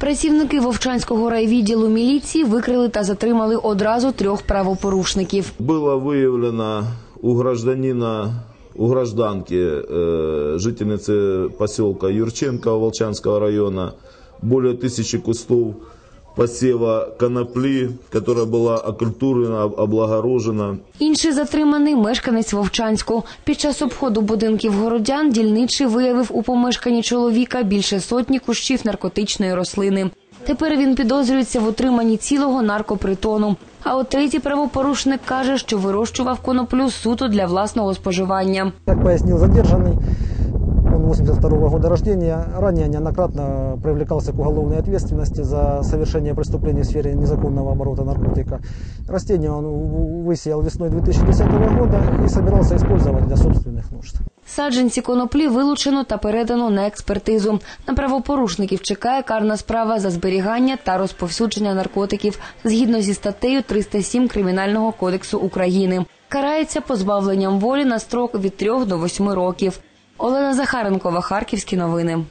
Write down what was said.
Працівники Вовчанського райвідділу міліції викрили та затримали одразу трьох правопорушників. Было выявлено у гражданина, у гражданки, э, жительницы поселка Юрченко Волчанского района, более тысячи кустов посіва коноплі, яка була окультурена, облагорожена. Інший затриманий мешканець Вовчанську. Під час обходу будинків городян дільничий виявив у помешканні чоловіка більше сотні кущів наркотичної рослини. Тепер він підозрюється в утриманні цілого наркопритону. А от третій правопорушник каже, що вирощував коноплю суто для власного споживання. Так пояснив задержаний. 1982 года рождения. Ранее неоднократно привлекался к уголовной ответственности за совершение преступлений в сфере незаконного оборота наркотика. Растения он высеял весной 2010 года и собирался использовать для собственных нужд. Саджанці коноплі вилучено та передано на експертизу. На правопорушників чекає карна справа за зберігання та розповсюдження наркотиків згідно зі статтею 307 Кримінального кодексу України. Карається позбавленням волі на строк від 3 до 8 років. Олена Захаренкова, Харківські новини.